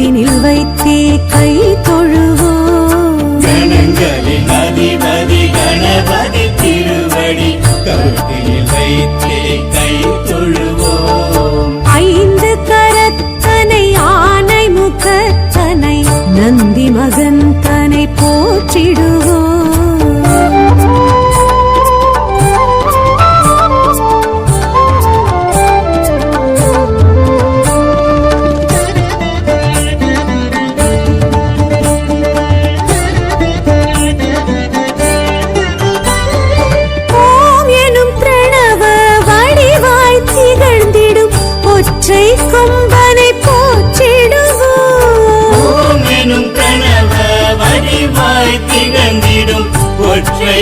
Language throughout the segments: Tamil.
கருத்தினில் வைத்தே கை தொழுவோம். கணங்களின் அதிபதி கணபதி திருவடி கருத்தில் வைத்தே கை தொழுவோம். ஐந்து கரத்தனை ஆனை முகத்தனை நந்தி மகன் தனை போற்றிடுவோம்.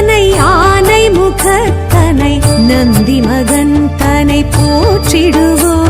தனை ஆனை முகத்தனை நந்தி மகன் தனை போற்றிடுவோம்.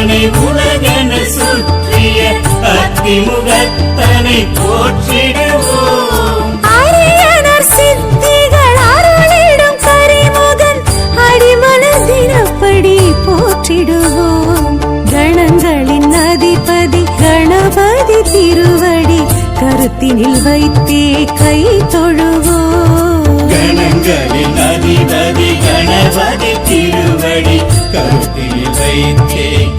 அப்பனை உலகென சுற்றிய அத்திமுகத்தனை போற்றிடுவோம். போற்றிடுவோம். கணங்களின் அதிபதி கணபதி திருவடி கருத்தினில் வைத்தே கை தொழுவோம். கணங்களின் அதிபதி கணபதி திருவடி கருத்தில் வைத்தே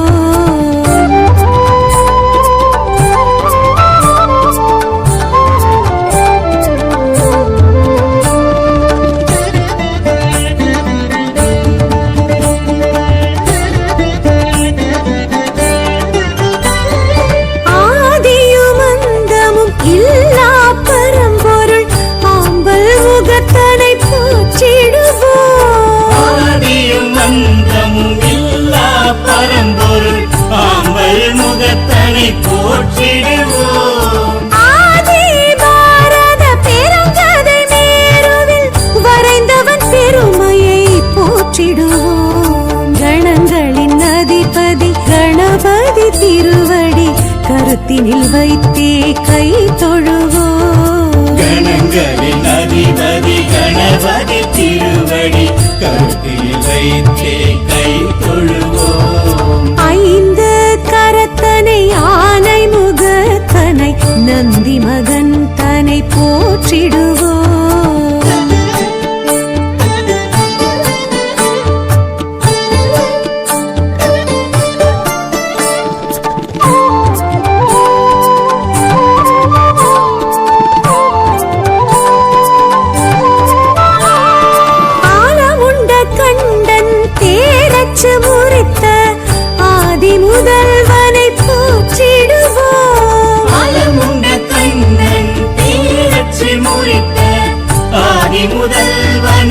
கருத்தினில் வைத்தே கை தொழுவோம். கணங்களின் அதிபதி கணபதி திருவடி கருத்தில் வைத்தே கை தொழுவோம். ஐந்து கரத்தனை ஆனை முகத்தனை நந்தி மகன் தனை போற்றிடுவோம்.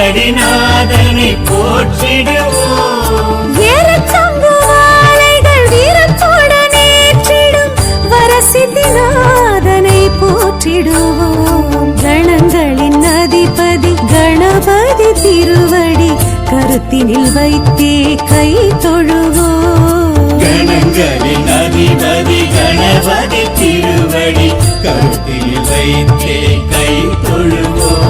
அரசடிநாதனை போற்றிடுவோம். ஏறத்தம்பு வாழைகள் வீரத்துடன் ஏற்றிடும் வரசித்திநாதனை போற்றிடுவோம். கணங்களின் அதிபதி கணபதி திருவடி கருத்தினில் வைத்தே கை தொழுவோம். கணங்களின் அதிபதி கணபதி திருவடி கருத்தில் வைத்தே கை தொழுவோம்.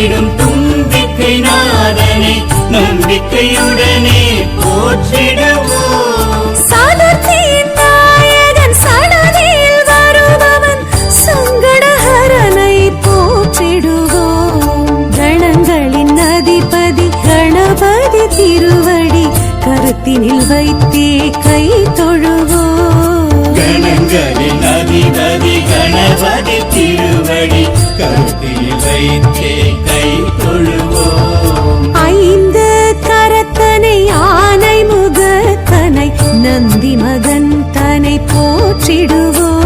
துடைத்திடும் தும்பிக்கை நாதனை நம்பிக்கையுடனே போற்றிடுவோம் சதுர்த்தியின் நாயகன் சடதியில் வருபவன் சங்கடஹரனை போற்றிடுவோம் கணங்களின் அதிபதி கணபதி திருவடி கருத்தினில் வைத்தே கை தொழுவோம் கணங்களின் அதிபதி கணபதி திருவடி கருத்தில் வைத்தே கை தொழுவோம் ஐந்து கரத்தனை ஆனை முகத்தனை நந்தி மகன் தனை போற்றிடுவோம்.